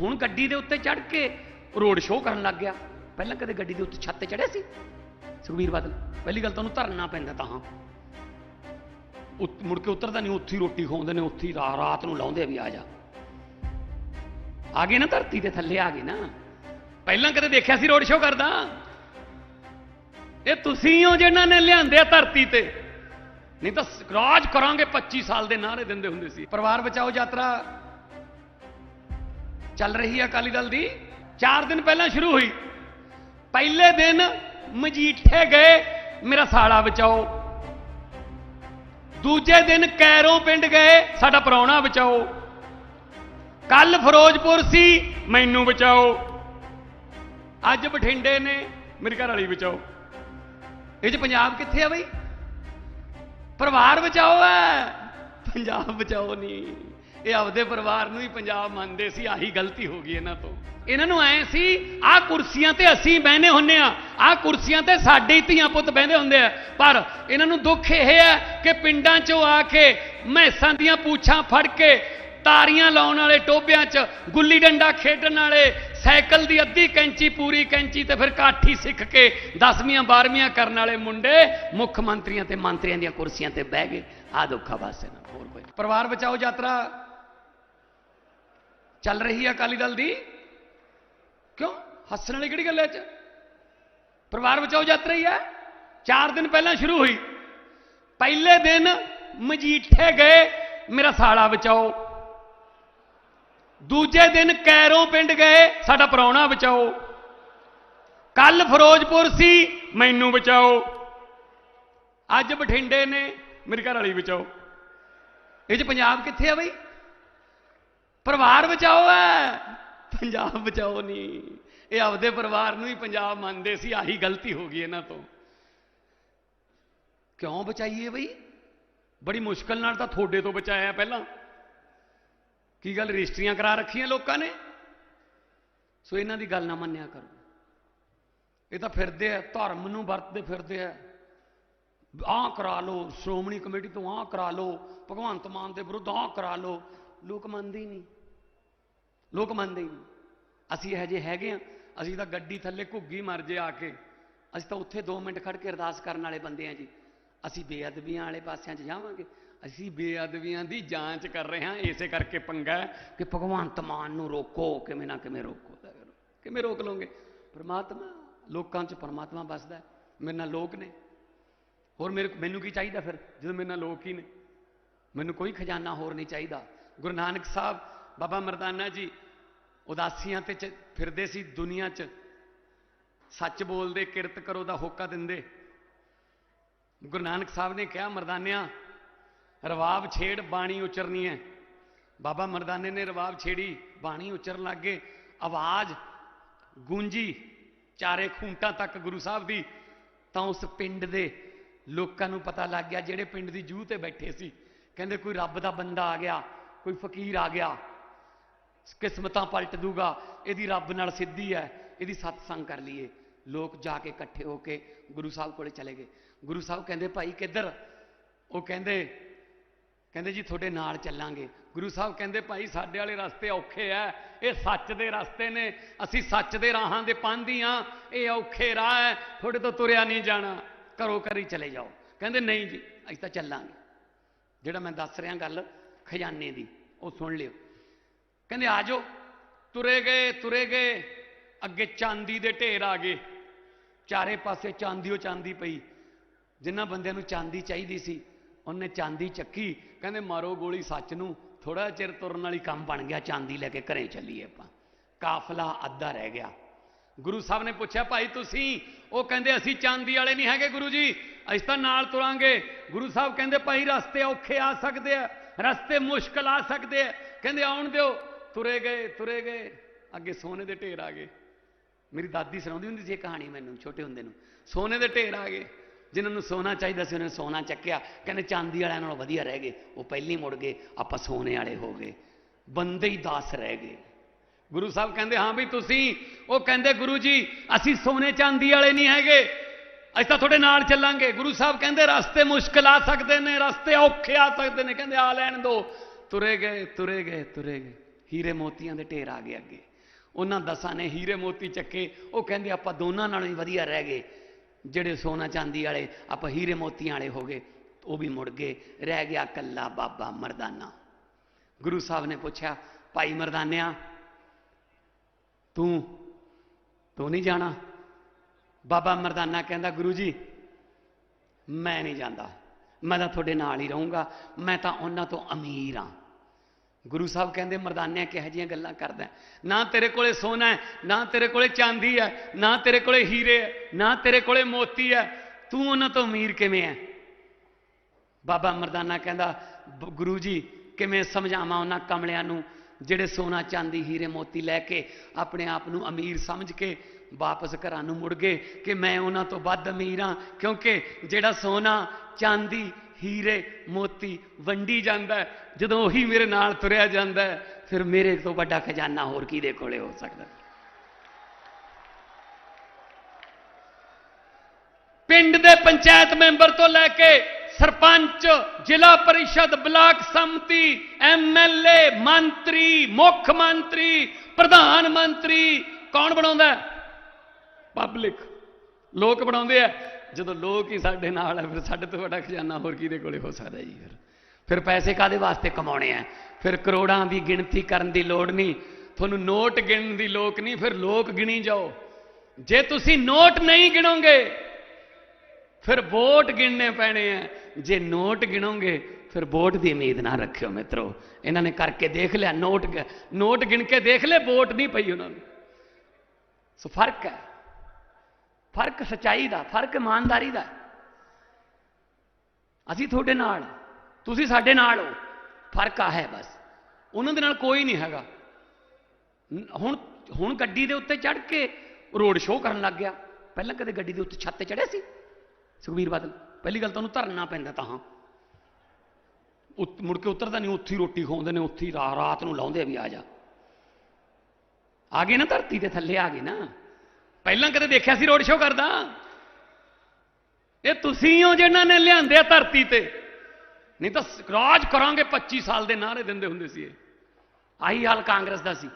ਹੁਣ ਗੱਡੀ ਦੇ ਉੱਤੇ ਚੜ ਕੇ ਰੋਡ ਸ਼ੋਅ ਕਰਨ ਲੱਗ ਗਿਆ। ਪਹਿਲਾਂ ਕਦੇ ਗੱਡੀ ਦੇ ਉੱਤੇ ਛੱਤ ਤੇ ਚੜਿਆ ਸੀ? ਸੁਖਬੀਰ ਬਾਦਲ, ਪਹਿਲੀ ਗੱਲ ਤਾਂ ਉਹਨੂੰ ਧਰਨਾ ਪੈਂਦਾ ਤਾਂ ਮੁੜ ਕੇ ਉਤਰਦਾ ਨਹੀਂ ਉੱਥੇ ਰੋਟੀ ਖਾਉਂਦੇ ਨੇ, ਉੱਥੇ ਰਾਤ ਨੂੰ ਲਾਉਂਦੇ ਆ ਵੀ ਆ ਜਾ। ਆ ਗਏ ਨਾ ਧਰਤੀ ਦੇ ਥੱਲੇ, ਆ ਗਏ ਨਾ। ਪਹਿਲਾਂ ਕਦੇ ਦੇਖਿਆ ਸੀ ਰੋਡ ਸ਼ੋਅ ਕਰਦਾ? ਇਹ ਤੁਸੀਂ ਹੋ ਜਿਹਨਾਂ ਨੇ ਲਿਆਂਦੇ ਧਰਤੀ ਤੇ। ਨਹੀਂ ਤਾਂ ਰਾਜ ਕਰਾਂਗੇ 25 ਸਾਲ ਦੇ ਨਾਰੇ ਦਿੰਦੇ ਹੁੰਦੇ ਸੀ। ਪਰਿਵਾਰ ਬਚਾਓ ਯਾਤਰਾ ਚੱਲ ਰਹੀ ਹੈ ਅਕਾਲੀ ਦਲ ਦੀ। 4 ਦਿਨ ਪਹਿਲਾਂ ਸ਼ੁਰੂ ਹੋਈ। ਪਹਿਲੇ ਦਿਨ ਮਜੀਠੇ ਗਏ, ਮੇਰਾ ਸਾਲਾ ਬਚਾਓ। ਦੂਜੇ ਦਿਨ ਕੈਰੋਂ ਪਿੰਡ ਗਏ, ਸਾਡਾ ਪ੍ਰਾਹੁਣਾ ਬਚਾਓ। ਕੱਲ ਫਿਰੋਜ਼ਪੁਰ ਸੀ, ਮੈਨੂੰ ਬਚਾਓ। ਅੱਜ ਬਠਿੰਡੇ ਨੇ, ਮੇਰੇ ਘਰ ਵਾਲੀ ਬਚਾਓ। ਇਹ ਚ ਪੰਜਾਬ ਕਿੱਥੇ ਆ ਬਈ? ਪਰਿਵਾਰ ਬਚਾਓ ਹੈ, ਪੰਜਾਬ ਬਚਾਓ ਨਹੀਂ। ਇਹ ਆਪਦੇ ਪਰਿਵਾਰ ਨੂੰ ਹੀ ਪੰਜਾਬ ਮੰਨਦੇ ਸੀ ਆਹੀ ਗਲਤੀ ਹੋ ਗਈ ਇਹਨਾਂ ਤੋਂ। ਇਹਨਾਂ ਨੂੰ ਐ ਸੀ ਆਹ ਕੁਰਸੀਆਂ ਤੇ ਅਸੀਂ ਬਹਿਨੇ ਹੁੰਨੇ ਆ ਆਹ ਕੁਰਸੀਆਂ ਤੇ ਸਾਡੇ ਹੀ ਧੀਆਂ ਪੁੱਤ ਬਹਿੰਦੇ ਹੁੰਦੇ ਆ। ਪਰ ਇਹਨਾਂ ਨੂੰ ਦੁੱਖ ਇਹ ਹੈ ਕਿ ਪਿੰਡਾਂ 'ਚੋਂ ਆ ਕੇ ਮੈਸਾਂ ਦੀਆਂ ਪੂਛਾਂ ਫੜ ਕੇ ਤਾਰੀਆਂ ਲਾਉਣ ਵਾਲੇ ਟੋਬਿਆਂ 'ਚ ਗੁੱਲੀ ਡੰਡਾ ਖੇਡਣ ਵਾਲੇ ਸਾਈਕਲ ਦੀ ਅੱਧੀ ਕੈਂਚੀ ਪੂਰੀ ਕੈਂਚੀ ਤੇ ਫਿਰ ਕਾਠੀ ਸਿੱਖ ਕੇ 10ਵੀਆਂ 12ਵੀਆਂ ਕਰਨ ਵਾਲੇ ਮੁੰਡੇ ਮੁੱਖ ਮੰਤਰੀਆਂ ਤੇ ਮੰਤਰੀਆਂ ਦੀਆਂ ਕੁਰਸੀਆਂ ਤੇ ਬਹਿ ਗਏ। ਆ ਦੁੱਖਾ ਬਸ ਇਹਨਾਂ ਨੂੰ, ਹੋਰ ਕੋਈ ਪਰਿਵਾਰ ਬਚਾਓ ਯਾਤਰਾ ਚੱਲ ਰਹੀ ਹੈ ਅਕਾਲੀ ਦਲ ਦੀ? ਕਿਉਂ? ਹੱਸਣ ਵਾਲੀ ਕਿਹੜੀ ਗੱਲ ਹੈ ਚ? ਪਰਿਵਾਰ ਬਚਾਓ ਯਾਤਰਾ ਹੀ ਹੈ। 4 ਦਿਨ ਪਹਿਲਾਂ ਸ਼ੁਰੂ ਹੋਈ। ਪਹਿਲੇ ਦਿਨ ਮਜੀਠੇ ਗਏ, ਮੇਰਾ ਸਾਲਾ ਬਚਾਓ। ਦੂਜੇ ਦਿਨ ਕੈਰੋਂ ਪਿੰਡ ਗਏ, ਸਾਡਾ ਪ੍ਰਾਹੁਣਾ ਬਚਾਓ। ਕੱਲ ਫਿਰੋਜ਼ਪੁਰ ਸੀ, ਮੈਨੂੰ ਬਚਾਓ। ਅੱਜ ਬਠਿੰਡੇ ਨੇ, ਮੇਰੇ ਘਰ ਵਾਲੀ ਬਚਾਓ। ਇਹ ਚ ਪੰਜਾਬ ਕਿੱਥੇ ਆ ਬਈ? ਪਰਿਵਾਰ ਬਚਾਓ ਹੈ ਪੰਜਾਬ ਬਚਾਓ ਨਹੀਂ ਇਹ ਆਪਦੇ ਪਰਿਵਾਰ ਨੂੰ ਹੀ ਪੰਜਾਬ ਮੰਨਦੇ ਸੀ, ਆਹੀ ਗਲਤੀ ਹੋ ਗਈ ਇਹਨਾਂ ਤੋਂ। ਕਿਉਂ ਬਚਾਈਏ ਬਈ? ਬੜੀ ਮੁਸ਼ਕਲ ਨਾਲ ਤਾਂ ਤੁਹਾਡੇ ਤੋਂ ਬਚਾਇਆ ਪਹਿਲਾਂ। ਕੀ ਗੱਲ ਰਜਿਸਟਰੀਆਂ ਕਰਾ ਰੱਖੀਆਂ ਲੋਕਾਂ ਨੇ? ਸੋ ਇਹਨਾਂ ਦੀ ਗੱਲ ਨਾ ਮੰਨਿਆ ਕਰੋ। ਇਹ ਤਾਂ ਫਿਰਦੇ ਆ, ਧਰਮ ਨੂੰ ਵਰਤਦੇ ਫਿਰਦੇ ਆ। ਆਹ ਕਰਾ ਲਓ, ਸ਼੍ਰੋਮਣੀ ਕਮੇਟੀ ਤੋਂ ਆਹ ਕਰਾ ਲਓ, ਭਗਵੰਤ ਮਾਨ ਦੇ ਵਿਰੁੱਧ ਆਹ ਕਰਾ ਲਓ। ਲੋਕ ਮੰਨਦੇ ਹੀ ਨਹੀਂ। ਲੋਕ ਮੰਨਦੇ ਹੀ ਨਹੀਂ। ਅਸੀਂ ਇਹ ਜੇ ਹੈਗੇ ਆ ਅਸੀਂ ਤਾਂ ਗੱਡੀ ਥੱਲੇ ਘੁੱਗੀ ਮਰ ਜੇ ਆ ਕੇ। ਅਸੀਂ ਤਾਂ ਉੱਥੇ 2 ਮਿੰਟ ਖੜ ਕੇ ਅਰਦਾਸ ਕਰਨ ਵਾਲੇ ਬੰਦੇ ਆ ਜੀ। ਅਸੀਂ ਬੇਅਦਬੀਆਂ ਵਾਲੇ ਪਾਸਿਆਂ 'ਚ ਜਾਵਾਂਗੇ। ਅਸੀਂ ਬੇਅਦਬੀਆਂ ਦੀ ਜਾਂਚ ਕਰ ਰਹੇ ਹਾਂ। ਇਸੇ ਕਰਕੇ ਪੰਗਾ ਕਿ ਭਗਵੰਤ ਮਾਨ ਨੂੰ ਰੋਕੋ, ਕਿਵੇਂ ਨਾ ਕਿਵੇਂ ਰੋਕੋ। ਕਿਵੇਂ ਰੋਕ ਲਓਗੇ? ਪਰਮਾਤਮਾ, ਲੋਕਾਂ 'ਚ ਪਰਮਾਤਮਾ ਵੱਸਦਾ ਮੇਰੇ ਨਾਲ ਲੋਕ ਨੇ। ਹੋਰ ਮੇਰੇ ਮੈਨੂੰ ਕੀ ਚਾਹੀਦਾ ਫਿਰ? ਜਦੋਂ ਮੇਰੇ ਨਾਲ ਲੋਕ ਹੀ ਨੇ। ਮੈਨੂੰ ਕੋਈ ਖਜ਼ਾਨਾ ਹੋਰ ਨਹੀਂ ਚਾਹੀਦਾ। ਗੁਰੂ ਨਾਨਕ ਸਾਹਿਬ, ਬਾਬਾ ਮਰਦਾਨਾ ਜੀ ਉਦਾਸੀਆਂ ਤੇ ਚ- ਫਿਰਦੇ ਸੀ ਦੁਨੀਆ 'ਚ। ਸੱਚ ਬੋਲਦੇ, ਕਿਰਤ ਕਰੋ ਦਾ ਹੋਕਾ ਦਿੰਦੇ। ਗੁਰੂ ਨਾਨਕ ਸਾਹਿਬ ਨੇ ਕਿਹਾ, ਮਰਦਾਨਿਆਂ, ਰਵਾਬ ਛੇੜ, ਬਾਣੀ ਉਚਰਨੀ ਹੈ ਬਾਬਾ ਮਰਦਾਨੇ ਨੇ ਰਵਾਬ ਛੇੜੀ, ਬਾਣੀ ਉਚਰਨ ਲੱਗੇ ਆਵਾਜ਼ ਗੂੰਜੀ, ਚਾਰੇ ਖੂੰਟਾਂ ਤੱਕ ਗੁਰੂ ਸਾਹਿਬ ਦੀ। ਤਾਂ ਉਸ ਪਿੰਡ ਦੇ ਲੋਕਾਂ ਨੂੰ ਪਤਾ ਲੱਗ ਗਿਆ, ਜਿਹੜੇ ਪਿੰਡ ਦੀ ਜੂਹ ਤੇ ਬੈਠੇ ਸੀ। ਕਹਿੰਦੇ, ਕੋਈ ਰੱਬ ਦਾ ਬੰਦਾ ਆ ਗਿਆ। ਕੋਈ ਫਕੀਰ ਆ ਗਿਆ, ਕਿਸਮਤਾਂ ਪਲਟ ਦੂਗਾ, ਇਹਦੀ ਰੱਬ ਨਾਲ ਸਿੱਧੀ ਹੈ, ਇਹਦੀ ਸਤਸੰਗ ਕਰ ਲਈਏ। ਲੋਕ ਜਾ ਕੇ ਇਕੱਠੇ ਹੋ ਕੇ ਗੁਰੂ ਸਾਹਿਬ ਕੋਲੇ ਚਲੇ ਗਏ। ਗੁਰੂ ਸਾਹਿਬ ਕਹਿੰਦੇ, ਭਾਈ ਕਿੱਧਰ? ਉਹ ਕਹਿੰਦੇ ਕਹਿੰਦੇ, ਜੀ ਤੁਹਾਡੇ ਨਾਲ ਚੱਲਾਂਗੇ। ਗੁਰੂ ਸਾਹਿਬ ਕਹਿੰਦੇ, ਭਾਈ ਸਾਡੇ ਵਾਲੇ ਰਸਤੇ ਔਖੇ ਆ ਇਹ ਸੱਚ ਦੇ ਰਸਤੇ ਨੇ, ਅਸੀਂ ਸੱਚ ਦੇ ਰਾਹਾਂ ਦੇ ਪਾਂਦੀ ਆ, ਇਹ ਔਖੇ ਰਾਹ ਹੈ ਤੁਹਾਡੇ ਤੋਂ ਤੁਰਿਆ ਨਹੀਂ ਜਾਣਾ, ਘਰੋਂ ਘਰੀ ਚਲੇ ਜਾਓ। ਕਹਿੰਦੇ, ਨਹੀਂ ਜੀ, ਅਸੀਂ ਤਾਂ ਚੱਲਾਂਗੇ। ਜਿਹੜਾ ਮੈਂ ਦੱਸ ਰਿਹਾ ਗੱਲ ਖਜ਼ਾਨੇ ਦੀ, ਉਹ ਸੁਣ ਲਿਓ। ਕਹਿੰਦੇ, ਆ ਜਾਓ। ਤੁਰੇ ਗਏ ਤੁਰੇ ਗਏ। ਅੱਗੇ ਚਾਂਦੀ ਦੇ ਢੇਰ ਆ ਗਏ। ਚਾਰੇ ਪਾਸੇ ਚਾਂਦੀ ਉਹ ਚਾਂਦੀ ਪਈ। ਜਿਨ੍ਹਾਂ ਬੰਦਿਆਂ ਨੂੰ ਚਾਂਦੀ ਚਾਹੀਦੀ ਸੀ, ਉਹਨੇ ਚਾਂਦੀ ਚੱਕੀ। ਕਹਿੰਦੇ, ਮਾਰੋ ਗੋਲੀ ਸੱਚ ਨੂੰ। ਥੋੜਾ ਚਿਰ ਤੁਰਨ ਵਾਲੀ ਕੰਮ ਬਣ ਗਿਆ, ਚਾਂਦੀ ਲੈ ਕੇ ਘਰੇ ਚੱਲੀਏ ਆਪਾਂ। ਕਾਫਲਾ ਅੱਧਾ ਰਹਿ ਗਿਆ। ਗੁਰੂ ਸਾਹਿਬ ਨੇ ਪੁੱਛਿਆ, ਭਾਈ, ਤੁਸੀਂ? ਉਹ ਕਹਿੰਦੇ, ਅਸੀਂ ਚਾਂਦੀ ਵਾਲੇ ਨਹੀਂ ਹੈਗੇ ਗੁਰੂ ਜੀ। ਅਸੀਂ ਤਾਂ ਨਾਲ ਤੁਰਾਂਗੇ। ਗੁਰੂ ਸਾਹਿਬ ਕਹਿੰਦੇ, ਭਾਈ, ਰਸਤੇ ਔਖੇ ਆ ਸਕਦੇ ਆ। ਰਸਤੇ ਮੁਸ਼ਕਲ ਆ ਸਕਦੇ ਆ। ਕਹਿੰਦੇ ਆਉਣ ਦਿਓ। ਤੁਰੇ ਗਏ ਤੁਰੇ ਗਏ। ਅੱਗੇ ਸੋਨੇ ਦੇ ਢੇਰ ਆ ਗਏ। ਮੇਰੀ ਦਾਦੀ ਸੁਣਾਉਂਦੀ ਹੁੰਦੀ ਸੀ ਇਹ ਕਹਾਣੀ ਮੈਨੂੰ, ਛੋਟੇ ਹੁੰਦੇ ਨੂੰ। ਸੋਨੇ ਦੇ ਢੇਰ ਆ ਗਏ। ਜਿਨ੍ਹਾਂ ਨੂੰ ਸੋਨਾ ਚਾਹੀਦਾ ਸੀ, ਉਹਨੇ ਸੋਨਾ ਚੱਕਿਆ। ਕਹਿੰਦੇ ਚਾਂਦੀ ਵਾਲਿਆਂ ਨਾਲੋਂ ਵਧੀਆ ਰਹਿ ਗਏ। ਉਹ ਪਹਿਲੀ ਮੁੜ ਗਏ। ਆਪਾਂ ਸੋਨੇ ਵਾਲੇ ਹੋ ਗਏ। ਬੰਦੇ ਹੀ ਦਾਸ ਰਹਿ ਗਏ। ਗੁਰੂ ਸਾਹਿਬ ਕਹਿੰਦੇ, ਹਾਂ ਵੀ ਤੁਸੀਂ। ਉਹ ਕਹਿੰਦੇ, ਗੁਰੂ ਜੀ, ਅਸੀਂ ਸੋਨੇ ਚਾਂਦੀ ਵਾਲੇ ਨਹੀਂ ਹੈਗੇ। ਅਸੀਂ ਤਾਂ ਤੁਹਾਡੇ ਨਾਲ ਚੱਲਾਂਗੇ। ਗੁਰੂ ਸਾਹਿਬ ਕਹਿੰਦੇ, ਰਸਤੇ ਮੁਸ਼ਕਲ ਆ ਸਕਦੇ ਨੇ, ਰਸਤੇ ਔਖੇ ਆ ਸਕਦੇ ਨੇ। ਕਹਿੰਦੇ, ਆ ਲੈਣ ਦੋ। ਤੁਰੇ ਗਏ ਤੁਰੇ ਗਏ ਤੁਰੇ ਗਏ। ਹੀਰੇ ਮੋਤੀਆਂ ਦੇ ਢੇਰ ਆ ਗਏ ਅੱਗੇ। ਉਹਨਾਂ ਦਸਾਂ ਨੇ ਹੀਰੇ ਮੋਤੀ ਚੱਕੇ। ਉਹ ਕਹਿੰਦੇ, ਆਪਾਂ ਦੋਨਾਂ ਨਾਲੋਂ ਹੀ ਵਧੀਆ ਰਹਿ ਗਏ। ਜਿਹੜੇ ਸੋਨਾ ਚਾਂਦੀ ਵਾਲੇ, ਆਪਾਂ ਹੀਰੇ ਮੋਤੀਆਂ ਵਾਲੇ ਹੋ ਗਏ। ਉਹ ਵੀ ਮੁੜ ਗਏ। ਰਹਿ ਗਿਆ ਕੱਲਾ ਬਾਬਾ ਮਰਦਾਨਾ। ਗੁਰੂ ਸਾਹਿਬ ਨੇ ਪੁੱਛਿਆ, ਭਾਈ ਮਰਦਾਨਿਆ, ਤੂੰ ਤੂੰ ਨਹੀਂ ਜਾਣਾ? ਬਾਬਾ ਮਰਦਾਨਾ ਕਹਿੰਦਾ, ਗੁਰੂ ਜੀ, ਮੈਂ ਨਹੀਂ ਜਾਂਦਾ। ਮੈਂ ਤਾਂ ਤੁਹਾਡੇ ਨਾਲ ਹੀ ਰਹੂੰਗਾ। ਮੈਂ ਤਾਂ ਉਹਨਾਂ ਤੋਂ ਅਮੀਰ ਹਾਂ। ਗੁਰੂ ਸਾਹਿਬ ਕਹਿੰਦੇ, ਮਰਦਾਨਿਆਂ ਕਿਹੋ ਜਿਹੀਆਂ ਗੱਲਾਂ ਕਰਦਾ ਨਾ ਤੇਰੇ ਕੋਲੇ ਸੋਨਾ ਹੈ, ਨਾ ਤੇਰੇ ਕੋਲੇ ਚਾਂਦੀ ਹੈ, ਨਾ ਤੇਰੇ ਕੋਲੇ ਹੀਰੇ ਹੈ, ਨਾ ਤੇਰੇ ਕੋਲੇ ਮੋਤੀ ਹੈ। ਤੂੰ ਉਹਨਾਂ ਤੋਂ ਅਮੀਰ ਕਿਵੇਂ ਹੈ? ਬਾਬਾ ਮਰਦਾਨਾ ਕਹਿੰਦਾ ਗੁਰੂ ਜੀ, ਕਿਵੇਂ ਸਮਝਾਵਾਂ ਉਹਨਾਂ ਕਮਲਿਆਂ ਨੂੰ, ਜਿਹੜੇ ਸੋਨਾ, ਚਾਂਦੀ, ਹੀਰੇ, ਮੋਤੀ ਲੈ ਕੇ ਆਪਣੇ ਆਪ ਨੂੰ ਅਮੀਰ ਸਮਝ ਕੇ ਵਾਪਸ ਘਰਾਂ ਨੂੰ ਮੁੜ ਗਏ ਕਿ ਮੈਂ ਉਹਨਾਂ ਤੋਂ ਵੱਧ ਅਮੀਰ ਹਾਂ, ਕਿਉਂਕਿ ਜਿਹੜਾ ਸੋਨਾ, ਚਾਂਦੀ, ਹੀਰੇ, ਮੋਤੀ, ਵੰਡੀ ਜਾਂਦਾ ਜਦੋਂ ਉਹੀ ਮੇਰੇ ਨਾਲ ਤੁਰਿਆ ਜਾਂਦਾ ਫਿਰ ਮੇਰੇ ਤੋਂ ਵੱਡਾ ਖਜ਼ਾਨਾ ਹੋਰ ਕਿਹਦੇ ਕੋਲੇ ਹੋ ਸਕਦਾ? ਪਿੰਡ ਦੇ ਪੰਚਾਇਤ ਮੈਂਬਰ ਤੋਂ ਲੈ ਕੇ ਸਰਪੰਚ, ਜ਼ਿਲ੍ਹਾ ਪਰਿਸ਼ਦ ਬਲਾਕ ਸੰਮਤੀ ਐਮਐਲਏ ਮੰਤਰੀ, ਮੁੱਖ ਮੰਤਰੀ, ਪ੍ਰਧਾਨ ਮੰਤਰੀ, ਕੌਣ ਬਣਾਉਂਦਾ ਪਬਲਿਕ ਲੋਕ ਬਣਾਉਂਦੇ ਆ। ਜਦੋਂ ਲੋਕ ਹੀ ਸਾਡੇ ਨਾਲ ਹੈ ਫਿਰ ਸਾਡੇ ਤੋਂ ਵੱਡਾ ਖਜ਼ਾਨਾ ਹੋਰ ਕਿਹਦੇ ਕੋਲੇ ਹੋ ਸਕਦਾ ਜੀ ਫਿਰ? ਫਿਰ ਪੈਸੇ ਕਾਦੇ ਵਾਸਤੇ ਕਮਾਉਣੇ ਆ? ਫਿਰ ਕਰੋੜਾਂ ਦੀ ਗਿਣਤੀ ਕਰਨ ਦੀ ਲੋੜ ਨਹੀਂ। ਤੁਹਾਨੂੰ ਨੋਟ ਗਿਣਨ ਦੀ ਲੋਕ ਨਹੀਂ, ਫਿਰ ਲੋਕ ਗਿਣੀ ਜਾਓ। ਜੇ ਤੁਸੀਂ ਨੋਟ ਨਹੀਂ ਗਿਣੋਗੇ, ਫਿਰ ਵੋਟ ਗਿਣਨੇ ਪੈਣੇ ਆ। ਜੇ ਨੋਟ ਗਿਣੋਗੇ, ਫਿਰ ਵੋਟ ਦੀ ਉਮੀਦ ਨਾ ਰੱਖਿਓ ਮਿੱਤਰੋ। ਇਹਨਾਂ ਨੇ ਕਰਕੇ ਦੇਖ ਲਿਆ, ਨੋਟ ਨੋਟ ਗਿਣ ਕੇ ਦੇਖ ਲੈ ਵੋਟ ਨਹੀਂ ਪਈ ਉਹਨਾਂ ਨੂੰ। ਸੋ ਫ਼ਰਕ ਹੈ। ਫ਼ਰਕ ਸਚਾਈ ਦਾ, ਫ਼ਰਕ ਇਮਾਨਦਾਰੀ ਦਾ। ਅਸੀਂ ਤੁਹਾਡੇ ਨਾਲ ਤੁਸੀਂ ਸਾਡੇ ਨਾਲ ਹੋ। ਫ਼ਰਕ ਆ ਹੈ ਬਸ। ਉਹਨਾਂ ਦੇ ਨਾਲ ਕੋਈ ਨਹੀਂ ਹੈਗਾ। ਹੁਣ ਹੁਣ ਗੱਡੀ ਦੇ ਉੱਤੇ ਚੜ ਕੇ ਰੋਡ ਸ਼ੋਅ ਕਰਨ ਲੱਗ ਗਿਆ। ਪਹਿਲਾਂ ਕਦੇ ਗੱਡੀ ਦੇ ਉੱਤੇ ਛੱਤ ਤੇ ਚੜਿਆ ਸੀ? ਸੁਖਬੀਰ ਬਾਦਲ, ਪਹਿਲੀ ਗੱਲ ਤਾਂ ਉਹਨੂੰ ਧਰਨਾ ਪੈਂਦਾ ਤਾਂ ਹਾਂ। ਉੱਤ- ਮੁੜ ਕੇ ਉਤਰਦਾ ਨਹੀਂ, ਉੱਥੇ ਰੋਟੀ ਖਾਉਂਦੇ ਨੇ, ਉੱਥੇ ਰਾਤ ਨੂੰ ਲਾਉਂਦੇ ਵੀ ਆ ਜਾ। ਆ ਗਏ ਨਾ ਧਰਤੀ ਦੇ ਥੱਲੇ, ਆ ਗਏ ਨਾ। ਪਹਿਲਾਂ ਕਦੇ ਦੇਖਿਆ ਸੀ ਰੋਡ ਸ਼ੋਅ ਕਰਦਾ? ਇਹ ਤੁਸੀਂ ਹੋ ਜਿਹਨਾਂ ਨੇ ਲਿਆਂਦੇ ਧਰਤੀ ਤੇ। ਨਹੀਂ ਤਾਂ ਸ- ਰਾਜ ਕਰਾਂਗੇ 25 ਸਾਲ ਦੇ ਨਾਰੇ ਦਿੰਦੇ ਹੁੰਦੇ ਸੀ ਇਹ। ਆਹੀ ਹਾਲ ਕਾਂਗਰਸ ਦਾ ਸੀ।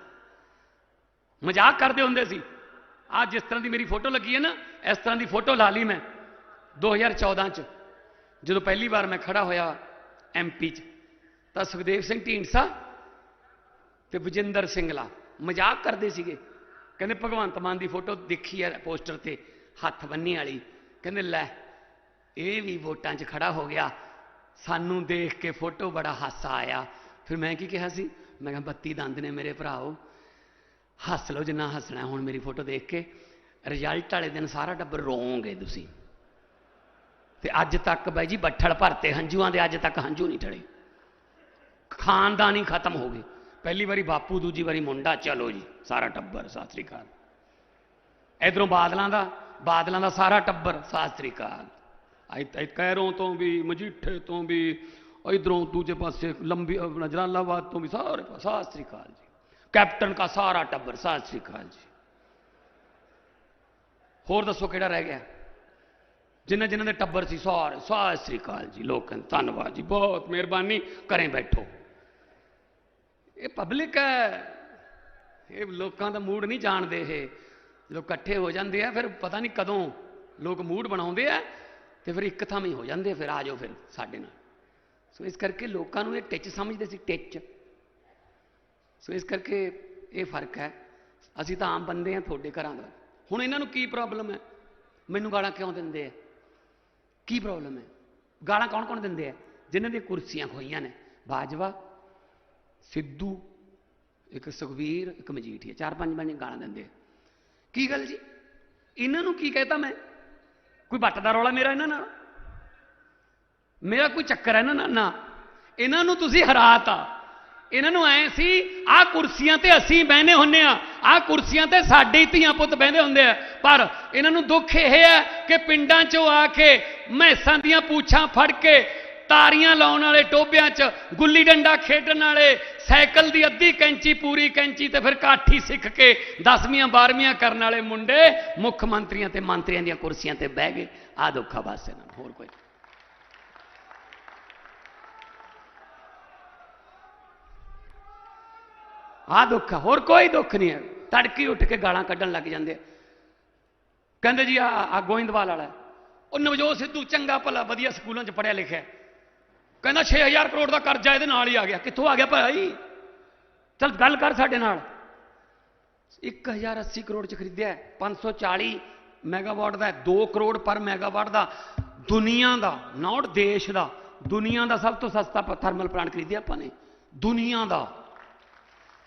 ਮਜ਼ਾਕ ਕਰਦੇ ਹੁੰਦੇ ਸੀ। ਆ ਜਿਸ ਤਰ੍ਹਾਂ ਦੀ ਮੇਰੀ ਫੋਟੋ ਲੱਗੀ ਹੈ ਨਾ, ਇਸ ਤਰ੍ਹਾਂ ਦੀ ਫੋਟੋ ਲਾ ਲਈ ਮੈਂ 2014 ਚ। ਜਦੋਂ ਪਹਿਲੀ ਵਾਰ ਮੈਂ ਖੜਾ ਹੋਇਆ ਐਮਪੀ ਚ, ਤਾਂ ਸੁਖਦੇਵ ਸਿੰਘ ਢੀਂਡਸਾ ਤੇ ਵਿਜੇਂਦਰ ਸਿੰਘਲਾ ਮਜ਼ਾਕ ਕਰਦੇ ਸੀਗੇ। ਕਹਿੰਦੇ ਭਗਵੰਤ ਮਾਨ ਦੀ ਫੋਟੋ ਦੇਖੀ ਹੈ ਪੋਸਟਰ ਤੇ, ਹੱਥ ਬੰਨੀ ਵਾਲੀ। ਕਹਿੰਦੇ ਲੈ, ਇਹ ਵੀ ਵੋਟਾਂ 'ਚ ਖੜਾ ਹੋ ਗਿਆ। ਸਾਨੂੰ ਦੇਖ ਕੇ ਫੋਟੋ ਬੜਾ ਹਾਸਾ ਆਇਆ। ਫਿਰ ਮੈਂ ਕੀ ਕਿਹਾ ਸੀ? ਮੈਂ ਕਿਹਾ, ਬੱਤੀ ਦੰਦ ਨੇ ਮੇਰੇ ਭਰਾਓ। ਹੱਸ ਲਓ ਜਿੰਨਾ ਹੱਸਣਾ, ਹੁਣ ਮੇਰੀ ਫੋਟੋ ਦੇਖ ਕੇ। ਰਿਜ਼ਲਟ ਵਾਲੇ ਦਿਨ ਸਾਰਾ ਟੱਬਰ ਰੋਵੋਗੇ ਤੁਸੀਂ। ਤੇ ਅੱਜ ਤੱਕ ਬਾਈ ਜੀ ਬੱਠਲ ਭਰਤੇ, ਹੰਝੂਆਂ ਦੇ ਅੱਜ ਤੱਕ ਹੰਝੂ ਨਹੀਂ ਠੜੇ। ਖਾਨਦਾਨ ਹੀ ਖਤਮ ਹੋ ਗਏ। ਪਹਿਲੀ ਵਾਰੀ ਬਾਪੂ ਦੂਜੀ ਵਾਰੀ ਮੁੰਡਾ ਚਲੋ ਜੀ ਸਾਰਾ ਟੱਬਰ ਸਤਿ ਸ੍ਰੀ ਅਕਾਲ ਇਧਰੋਂ ਬਾਦਲਾਂ ਦਾ ਬਾਦਲਾਂ ਦਾ ਸਾਰਾ ਟੱਬਰ ਸਤਿ ਸ੍ਰੀ ਅਕਾਲ ਆਈ ਕੈਰੋਂ ਤੋਂ ਵੀ ਮਜੀਠੇ ਤੋਂ ਵੀ ਇਧਰੋਂ ਦੂਜੇ ਪਾਸੇ ਲੰਬੀ ਆਪਣਾ ਜਲਾਲਾਬਾਦ ਤੋਂ ਵੀ ਸਾਰੇ ਪਾਸੇ ਸਤਿ ਸ੍ਰੀ ਅਕਾਲ ਜੀ ਕੈਪਟਨ ਦਾ ਸਾਰਾ ਟੱਬਰ ਸਤਿ ਸ੍ਰੀ ਅਕਾਲ ਜੀ ਹੋਰ ਦੱਸੋ ਕਿਹੜਾ ਰਹਿ ਗਿਆ ਜਿਨ੍ਹਾਂ ਜਿਨ੍ਹਾਂ ਦੇ ਟੱਬਰ ਸੀ ਸਾਰੇ ਸਤਿ ਸ੍ਰੀ ਅਕਾਲ ਜੀ ਲੋਕਾਂ ਧੰਨਵਾਦ ਜੀ ਬਹੁਤ ਮਿਹਰਬਾਨੀ ਘਰੇ ਬੈਠੋ ਇਹ ਪਬਲਿਕ ਹੈ। ਇਹ ਲੋਕਾਂ ਦਾ ਮੂਡ ਨਹੀਂ ਜਾਣਦੇ ਇਹ। ਜਦੋਂ ਇਕੱਠੇ ਹੋ ਜਾਂਦੇ ਆ, ਫਿਰ ਪਤਾ ਨਹੀਂ ਕਦੋਂ ਲੋਕ ਮੂਡ ਬਣਾਉਂਦੇ ਆ ਤੇ ਫਿਰ ਇੱਕ ਥਾਂ ਹੀ ਹੋ ਜਾਂਦੇ ਫਿਰ ਆ ਜਾਓ ਫਿਰ ਸਾਡੇ ਨਾਲ। ਸੋ ਇਸ ਕਰਕੇ ਲੋਕਾਂ ਨੂੰ ਇਹ ਟਿੱਚ ਸਮਝਦੇ ਸੀ, ਟਿੱਚ। ਸੋ ਇਸ ਕਰਕੇ ਇਹ ਫ਼ਰਕ ਹੈ। ਅਸੀਂ ਤਾਂ ਆਮ ਬੰਦੇ ਆ ਤੁਹਾਡੇ ਘਰਾਂ ਦਾ। ਹੁਣ ਇਹਨਾਂ ਨੂੰ ਕੀ ਪ੍ਰੋਬਲਮ ਹੈ? ਮੈਨੂੰ ਗਾਲਾਂ ਕਿਉਂ ਦਿੰਦੇ ਆ? ਕੀ ਪ੍ਰੋਬਲਮ ਹੈ? ਗਾਲਾਂ ਕੌਣ ਕੌਣ ਦਿੰਦੇ ਆ? ਜਿਨ੍ਹਾਂ ਦੀਆਂ ਕੁਰਸੀਆਂ ਖੋਈਆਂ ਨੇ। ਬਾਜਵਾ ਸਿੱਧੂ, ਇੱਕ ਸੁਖਵੀਰ ਇੱਕ ਮਜੀਠੀਆ, ਚਾਰ ਪੰਜ ਬੰਦੇ ਗਾਲਾਂ ਦਿੰਦੇ ਕੀ ਗੱਲ ਜੀ? ਇਹਨਾਂ ਨੂੰ ਕੀ ਕਹਿਤਾ ਮੈਂ? ਕੋਈ ਵੱਟ ਦਾ ਰੌਲਾ ਮੇਰਾ ਇਹਨਾਂ ਨਾਲ? ਮੇਰਾ ਕੋਈ ਚੱਕਰ ਹੈ ਇਹਨਾਂ ਨਾਲ? ਨਾ। ਇਹਨਾਂ ਨੂੰ ਤੁਸੀਂ ਹਰਾਤਾ ਇਹਨਾਂ ਨੂੰ ਐ ਸੀ, ਆਹ ਕੁਰਸੀਆਂ ਤੇ ਅਸੀਂ ਬਹਿਨੇ ਹੁੰਨੇ ਆ। ਆਹ ਕੁਰਸੀਆਂ ਤੇ ਸਾਡੇ ਹੀ ਧੀਆਂ ਪੁੱਤ ਬਹਿੰਦੇ ਹੁੰਦੇ ਆ। ਪਰ ਇਹਨਾਂ ਨੂੰ ਦੁੱਖ ਇਹ ਹੈ ਕਿ ਪਿੰਡਾਂ 'ਚੋਂ ਆ ਕੇ ਮੈਸਾਂ ਦੀਆਂ ਪੂਛਾਂ ਫੜ ਕੇ ਤਾਰੀਆਂ ਲਾਉਣ ਵਾਲੇ ਟੋਬਿਆਂ 'ਚ, ਗੁੱਲੀ ਡੰਡਾ ਖੇਡਣ ਵਾਲੇ, ਸਾਈਕਲ ਦੀ ਅੱਧੀ ਕੈਂਚੀ, ਪੂਰੀ ਕੈਂਚੀ ਤੇ ਫਿਰ ਕਾਠੀ ਸਿੱਖ ਕੇ 10ਵੀਆਂ 12ਵੀਆਂ ਕਰਨ ਵਾਲੇ ਮੁੰਡੇ ਮੁੱਖ ਮੰਤਰੀਆਂ ਤੇ ਮੰਤਰੀਆਂ ਦੀਆਂ ਕੁਰਸੀਆਂ ਤੇ ਬਹਿ ਗਏ। ਆ ਦੁੱਖਾ ਬਸ ਇਹਨਾਂ ਨੂੰ, ਹੋਰ ਕੋਈ ਆਹ ਦੁੱਖ ਹੋਰ ਕੋਈ ਦੁੱਖ ਨਹੀਂ ਹੈ। ਤੜਕੀ ਉੱਠ ਕੇ ਗਾਲਾਂ ਕੱਢਣ ਲੱਗ ਜਾਂਦੇ ਕਹਿੰਦੇ ਜੀ ਆ ਗੋਇੰਦਵਾਲ ਵਾਲਾ ਉਹ ਨਵਜੋਤ ਸਿੱਧੂ ਚੰਗਾ ਭਲਾ, ਵਧੀਆ ਸਕੂਲਾਂ 'ਚ ਪੜਿਆ ਲਿਖਿਆ ਕਹਿੰਦਾ 6000 ਕਰੋੜ ਦਾ ਕਰਜ਼ਾ ਇਹਦੇ ਨਾਲ ਹੀ ਆ ਗਿਆ। ਕਿੱਥੋਂ ਆ ਗਿਆ ਭਾਈ? ਚਲ ਗੱਲ ਕਰ ਸਾਡੇ ਨਾਲ। 1080 ਕਰੋੜ 'ਚ ਖਰੀਦਿਆ ਹੈ, 540 ਮੈਗਾਵਾਟ ਦਾ 2 ਕਰੋੜ ਪਰ ਮੈਗਾਵਾਟ ਦਾ। ਦੁਨੀਆ ਦਾ ਨਾਟ ਦੇਸ਼ ਦਾ ਦੁਨੀਆ ਦਾ ਸਭ ਤੋਂ ਸਸਤਾ ਥਰਮਲ ਪਲਾਂਟ ਖਰੀਦਿਆ ਆਪਾਂ ਨੇ। ਦੁਨੀਆ ਦਾ।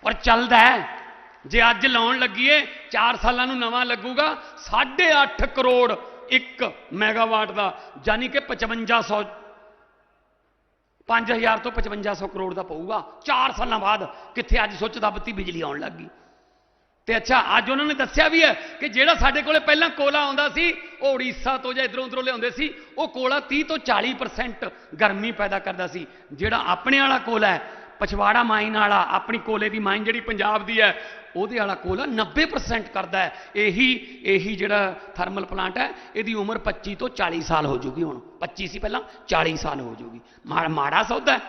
ਔਰ ਚੱਲਦਾ ਹੈ। ਜੇ ਅੱਜ ਲਾਉਣ ਲੱਗੀਏ 4 ਸਾਲਾਂ ਨੂੰ ਨਵਾਂ ਲੱਗੂਗਾ 8.5 ਕਰੋੜ 1 ਮੈਗਾਵਾਟ ਦਾ। ਯਾਨੀ ਕਿ 5500 5000 ਤੋਂ 5500 ਕਰੋੜ ਦਾ ਪਊਗਾ। 4 ਸਾਲਾਂ ਬਾਅਦ ਕਿੱਥੇ ਅੱਜ ਸੁੱਚ ਦੱਬਤੀ ਬਿਜਲੀ ਆਉਣ ਲੱਗ ਗਈ। ਤੇ ਅੱਛਾ, ਅੱਜ ਉਹਨਾਂ ਨੇ ਦੱਸਿਆ ਵੀ ਹੈ ਕਿ ਜਿਹੜਾ ਸਾਡੇ ਕੋਲੇ ਪਹਿਲਾਂ ਕੋਲਾ ਆਉਂਦਾ ਸੀ, ਉਹ ਉੜੀਸਾ ਤੋਂ ਜਾਂ ਇਧਰੋਂ ਉਧਰੋਂ ਲਿਆਉਂਦੇ ਸੀ, ਉਹ ਕੋਲਾ 30 ਤੋਂ 40% ਗਰਮੀ ਪੈਦਾ ਕਰਦਾ ਸੀ। ਜਿਹੜਾ ਆਪਣੇ ਵਾਲਾ ਕੋਲਾ ਹੈ, ਪਛਵਾੜਾ ਮਾਈਨ ਵਾਲਾ, ਆਪਣੀ ਕੋਲੇ ਦੀ ਮਾਈਨ ਜਿਹੜੀ ਪੰਜਾਬ ਦੀ ਹੈ ਉਹਦੇ ਵਾਲਾ ਕੋਲ 90% ਕਰਦਾ ਇਹੀ ਇਹੀ ਜਿਹੜਾ ਥਰਮਲ ਪਲਾਂਟ ਹੈ ਇਹਦੀ ਉਮਰ 25 ਤੋਂ 40 ਸਾਲ ਹੋ ਜੂਗੀ ਹੁਣ। 25 ਸੀ ਪਹਿਲਾਂ 40 ਸਾਲ ਹੋ ਜੂਗੀ। ਮਾ- ਮਾੜਾ ਸੌਦਾ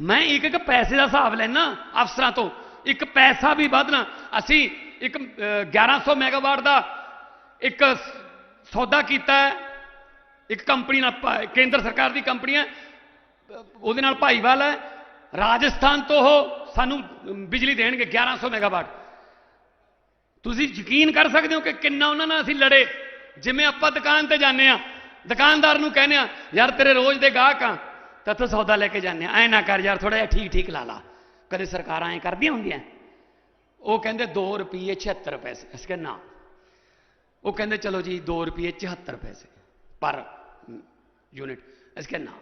ਮੈਂ ਇੱਕ ਇੱਕ ਪੈਸੇ ਦਾ ਹਿਸਾਬ ਲੈਣਾ ਅਫਸਰਾਂ ਤੋਂ। ਇੱਕ ਪੈਸਾ ਵੀ ਵਧਣਾ। ਅਸੀਂ ਇੱਕ ਅਹ, 1100 ਮੈਗਾਵਾਟ ਦਾ ਇੱਕ ਸੌਦਾ ਕੀਤਾ ਹੈ। ਇੱਕ ਕੰਪਨੀ ਨਾਲ ਕੇਂਦਰ ਸਰਕਾਰ ਦੀ ਕੰਪਨੀ ਹੈ। ਉਹਦੇ ਨਾਲ ਭਾਈਵਾਲ ਹੈ। ਰਾਜਸਥਾਨ ਤੋਂ ਉਹ ਸਾਨੂੰ ਬਿਜਲੀ ਦੇਣਗੇ 1100 ਮੈਗਾਵਾਟ। ਤੁਸੀਂ ਯਕੀਨ ਕਰ ਸਕਦੇ ਹੋ ਕਿ ਕਿੰਨਾ ਉਹਨਾਂ ਨਾਲ ਅਸੀਂ ਲੜੇ? ਜਿਵੇਂ ਆਪਾਂ ਦੁਕਾਨ ਤੇ ਜਾਂਦੇ ਆ ਦੁਕਾਨਦਾਰ ਨੂੰ ਕਹਿੰਦੇ ਆ ਯਾਰ ਤੇਰੇ ਰੋਜ਼ ਦੇ ਗਾਹਕ ਆ ਤਾਂ ਤੂੰ ਸੌਦਾ ਲੈ ਕੇ ਜਾਂਦੇ ਆ ਐ ਨਾ ਕਰ ਯਾਰ ਥੋੜਾ ਜਿਹਾ ਠੀਕ ਠੀਕ ਲਾ ਲਾ। ਕਦੇ ਸਰਕਾਰਾਂ ਐ ਕਰਦੀਆਂ ਹੁੰਦੀਆਂ? ਉਹ ਕਹਿੰਦੇ 2 ਰੁਪਏ 76 ਪੈਸੇ। ਅਸੀਂ ਕਹਿੰਦੇ ਨਾ। ਉਹ ਕਹਿੰਦੇ, ਚਲੋ ਜੀ 2 ਰੁਪਏ 74 ਪੈਸੇ ਪਰ ਯੂਨਿਟ। ਅਸੀਂ ਕਹਿੰਦੇ ਨਾ,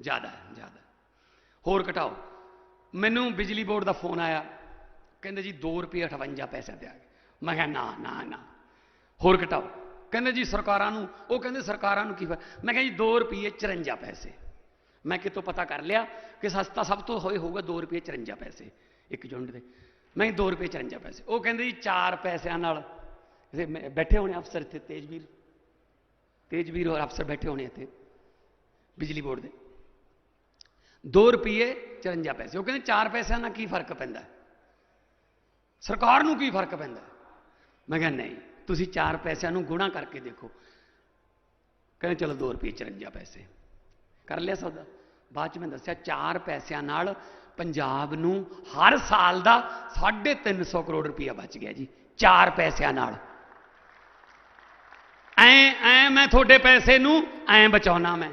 ਜ਼ਿਆਦਾ ਹੈ, ਜ਼ਿਆਦਾ ਹੋਰ ਘਟਾਓ। ਮੈਨੂੰ ਬਿਜਲੀ ਬੋਰਡ ਦਾ ਫੋਨ ਆਇਆ। ਕਹਿੰਦੇ ਜੀ 2 ਰੁਪਏ 58 ਪੈਸੇ ਦਿਆਂਗੇ। ਮੈਂ ਕਿਹਾ, ਨਾ ਨਾ ਨਾ। ਹੋਰ ਘਟਾਓ। ਕਹਿੰਦੇ ਜੀ ਸਰਕਾਰਾਂ ਨੂੰ, ਉਹ ਕਹਿੰਦੇ ਸਰਕਾਰਾਂ ਨੂੰ ਕੀ ਫਾਇਦਾ ਮੈਂ ਕਿਹਾ ਜੀ 2 ਰੁਪਏ 54 ਪੈਸੇ। ਮੈਂ ਕਿਤੋਂ ਪਤਾ ਕਰ ਲਿਆ ਕਿ ਸਸਤਾ ਸਭ ਤੋਂ ਹੋਏ ਹੋਊਗਾ 2 ਰੁਪਏ 54 ਪੈਸੇ। ਇੱਕ ਯੂਨਿਟ ਦੇ। ਮੈਂ 2 ਰੁਪਏ 54 ਪੈਸੇ। ਉਹ ਕਹਿੰਦੇ ਜੀ 4 ਪੈਸਿਆਂ ਨਾਲ। ਮੈਂ- ਬੈਠੇ ਹੋਣੇ ਅਫਸਰ ਇੱਥੇ, ਤੇਜਵੀਰ। ਤੇਜਵੀਰ ਹੋਰ ਅਫਸਰ ਬੈਠੇ ਹੋਣੇ ਇੱਥੇ, ਬਿਜਲੀ ਬੋਰਡ ਦੇ। 2 ਰੁਪਏ 54 ਪੈਸੇ ਉਹ ਕਹਿੰਦੇ 4 ਪੈਸਿਆਂ ਨਾਲ ਕੀ ਫ਼ਰਕ ਪੈਂਦਾ ਸਰਕਾਰ ਨੂੰ ਕੀ ਫ਼ਰਕ ਪੈਂਦਾ ਮੈਂ ਕਿਹਾ ਨਹੀਂ ਤੁਸੀਂ 4 ਪੈਸਿਆਂ ਨੂੰ ਗੁਣਾ ਕਰਕੇ ਦੇਖੋ ਕਹਿੰਦੇ ਚਲੋ 2 ਰੁਪਏ 54 ਪੈਸੇ ਕਰ ਲਿਆ ਸੌਦਾ ਬਾਅਦ ਚ ਮੈਂ ਦੱਸਿਆ 4 ਪੈਸਿਆਂ ਨਾਲ ਪੰਜਾਬ ਨੂੰ ਹਰ ਸਾਲ ਦਾ 350 ਕਰੋੜ ਰੁਪਇਆ ਬਚ ਗਿਆ ਜੀ 4 ਪੈਸਿਆਂ ਨਾਲ ਐ ਐ ਮੈਂ ਤੁਹਾਡੇ ਪੈਸੇ ਨੂੰ ਐ ਬਚਾਉਣਾ ਮੈਂ